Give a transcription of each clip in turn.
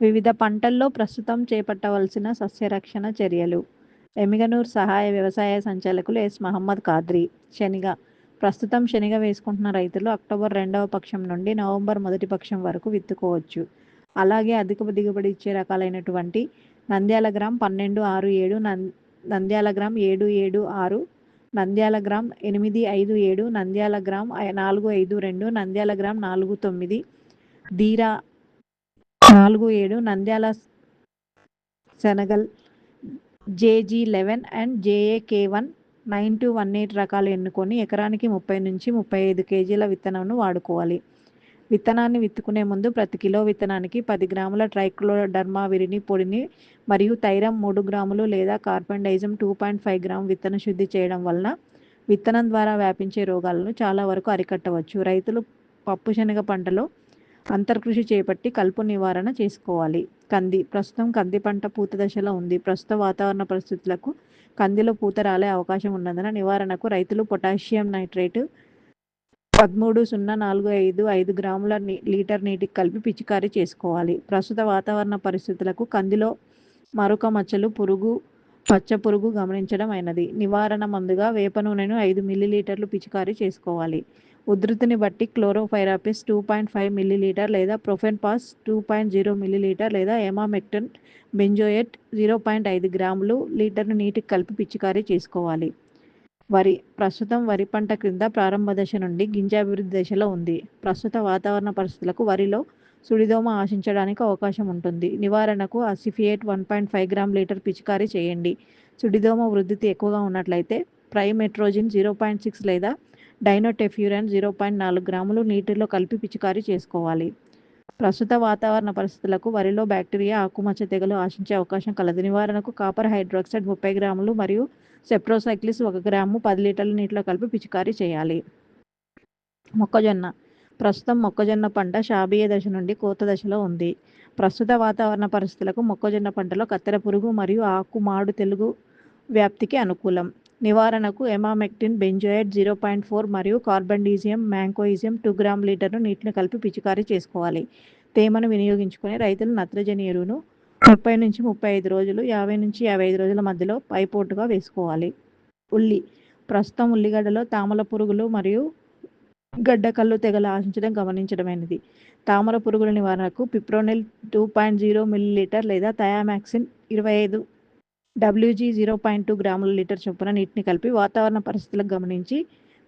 వివిధ పంటల్లో ప్రస్తుతం చేపట్టవలసిన సస్యరక్షణ చర్యలు. ఎమిగనూర్ సహాయ వ్యవసాయ సంచాలకులు ఎస్. మహమ్మద్ ఖాద్రి. శనిగ. ప్రస్తుతం శనిగ వేసుకుంటున్న రైతులు అక్టోబర్ రెండవ పక్షం నుండి నవంబర్ మొదటి పక్షం వరకు విత్తుకోవచ్చు. అలాగే అధిక దిగుబడి ఇచ్చే రకాలైనటువంటి నంద్యాల గ్రామ్ పన్నెండు ఆరు ఏడు నంద్ నంద్యాల గ్రామ్ ఏడు ఏడు ఆరు నంద్యాల గ్రామ్ ఎనిమిది ఐదు ఏడు నంద్యాల గ్రామ్ నాలుగు ఐదు రెండు నంద్యాల గ్రామ్ నాలుగు తొమ్మిది ధీరా నాలుగు ఏడు Nandyal Senegal JG eleven and JAK one nine two one eight రకాలు ఎన్నుకొని ఎకరానికి ముప్పై నుంచి ముప్పై ఐదు కేజీల విత్తనంను వాడుకోవాలి. విత్తనాన్ని విత్తుకునే ముందు ప్రతి కిలో విత్తనానికి పది గ్రాముల ట్రైక్లోడర్మా విరిని పొడిని మరియు తైరం మూడు గ్రాములు లేదా carbendazim two point five gram విత్తన శుద్ధి చేయడం వలన విత్తనం ద్వారా వ్యాపించే రోగాలను చాలా వరకు అరికట్టవచ్చు. రైతులు పప్పు శనగ పంటలో అంతర్కృషి చేపట్టి కలుపు నివారణ చేసుకోవాలి. కంది ప్రస్తుతం కంది పంట పూత దశలో ఉంది. ప్రస్తుత వాతావరణ పరిస్థితులకు కందిలో పూత రాలే అవకాశం ఉన్నందున నివారణకు రైతులు పొటాషియం నైట్రేట్ పదమూడు సున్నా నాలుగు ఐదు ఐదు గ్రాముల లీటర్ నీటికి కలిపి పిచికారీ చేసుకోవాలి. ప్రస్తుత వాతావరణ పరిస్థితులకు కందిలో మరొక మచ్చలు పురుగు పచ్చ పురుగు గమనించడం అయినది. నివారణ మందుగా వేప నూనెను ఐదు మిల్లీలీటర్లు పిచికారీ చేసుకోవాలి. ఉధృతిని బట్టి chlorpyrifos two point five millilitre లేదా profenofos two point zero millilitre లేదా ఎమామెక్టన్ బెంజోయెట్ జీరో పాయింట్ ఐదు గ్రాములు లీటర్ను నీటికి కలిపి పిచికారీ చేసుకోవాలి. వరి ప్రస్తుతం వరి పంట క్రింద ప్రారంభ దశ నుండి గింజాభివృద్ధి దశలో ఉంది. ప్రస్తుత వాతావరణ పరిస్థితులకు వరిలో సుడిదోమ ఆశించడానికి అవకాశం ఉంటుంది. నివారణకు acephate one point five gram litre పిచికారీ చేయండి. సుడిదోమ వృద్ధి ఎక్కువగా ఉన్నట్లయితే ప్రైమెట్రోజిన్ జీరో పాయింట్ సిక్స్ లేదా డైనోటెఫ్యూరన్ జీరో పాయింట్ నాలుగు గ్రాములు నీటిలో కలిపి పిచికారీ చేసుకోవాలి. ప్రస్తుత వాతావరణ పరిస్థితులకు వరిలో బ్యాక్టీరియా ఆకుమచ్చ తెగులు ఆశించే అవకాశం కలదు. నివారణకు కాపర్ హైడ్రాక్సైడ్ ముప్పై గ్రాములు మరియు సెప్రోసైక్లిస్ ఒక గ్రాము పది లీటర్ల నీటిలో కలిపి పిచికారీ చేయాలి. మొక్కజొన్న. ప్రస్తుతం మొక్కజొన్న పంట శాబీయ దశ నుండి కోత దశలో ఉంది. ప్రస్తుత వాతావరణ పరిస్థితులకు మొక్కజొన్న పంటలో కత్తెర పురుగు మరియు ఆకు మాడు తెలుగు వ్యాప్తికి అనుకూలం. నివారణకు emamectin benzoate zero point four మరియు కార్బండీజియం మ్యాంకోయిజియం టూ గ్రామ్ లీటర్ను నీటిని కలిపి పిచికారీ చేసుకోవాలి. తేమను వినియోగించుకొని రైతులు నత్రజని ఎరువును ముప్పై నుంచి ముప్పై ఐదు రోజులు యాభై నుంచి యాభై ఐదు రోజుల మధ్యలో పైపోటుగా వేసుకోవాలి. ఉల్లి. ప్రస్తుతం ఉల్లిగడ్డలో తామర పురుగులు మరియు గడ్డకల్లు తెగలు ఆశించడం గమనించడమైనది. తామర పురుగుల నివారణకు fipronil two point zero millilitre లేదా థయామాక్సిన్ ఇరవై ఐదు డబ్ల్యూజీ జీరో పాయింట్ టూ గ్రాముల లీటర్ చొప్పున నీటిని కలిపి వాతావరణ పరిస్థితులకు గమనించి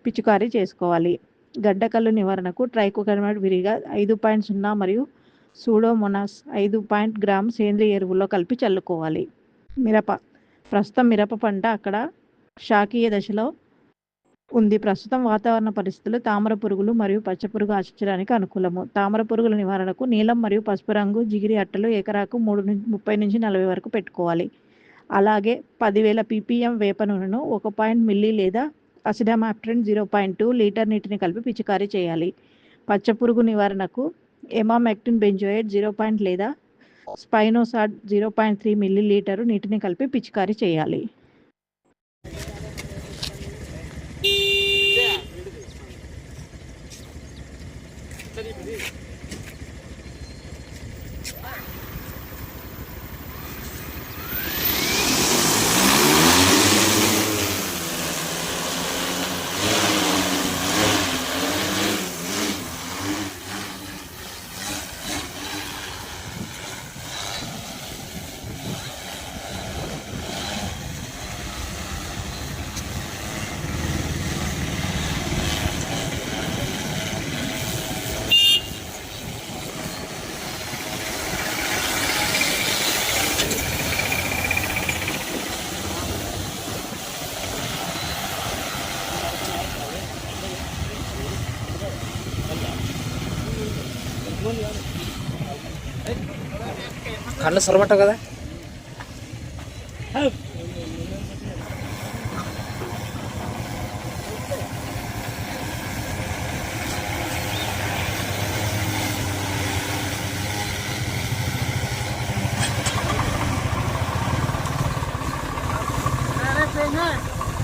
పిచికారీ చేసుకోవాలి. గడ్డకల్లు నివారణకు ట్రైకోకర్మేట్ విరిగా ఐదు పాయింట్ సున్నా మరియు సూడోమోనాస్ ఐదు పాయింట్ గ్రామ్ సేంద్రియ ఎరువుల్లో కలిపి చల్లుకోవాలి. మిరప. ప్రస్తుతం మిరప పంట అక్కడ శాకీయ దశలో ఉంది. ప్రస్తుతం వాతావరణ పరిస్థితులు తామర పురుగులు మరియు పచ్చ పురుగు ఆశించడానికి అనుకూలము. తామర పురుగుల నివారణకు నీలం మరియు పసుపు రంగు జిగిరి అట్టలు ఎకరాకు మూడు నుంచి ముప్పై నుంచి నలభై వరకు పెట్టుకోవాలి. అలాగే పదివేల పీపీఎం వేప నూనెను ఒక పాయింట్ మిల్లీ లేదా acetamiprid zero point two litre నీటిని కలిపి పిచికారీ చేయాలి. పచ్చ పురుగు నివారణకు ఎమామెక్టిన్ బెంజోయేట్ జీరో పాయింట్ లేదా spinosad zero point three milli litre నీటిని కలిపి పిచికారీ చేయాలి. खाणं सर्व टाका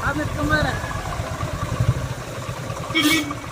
Amit Kumara. Dilin.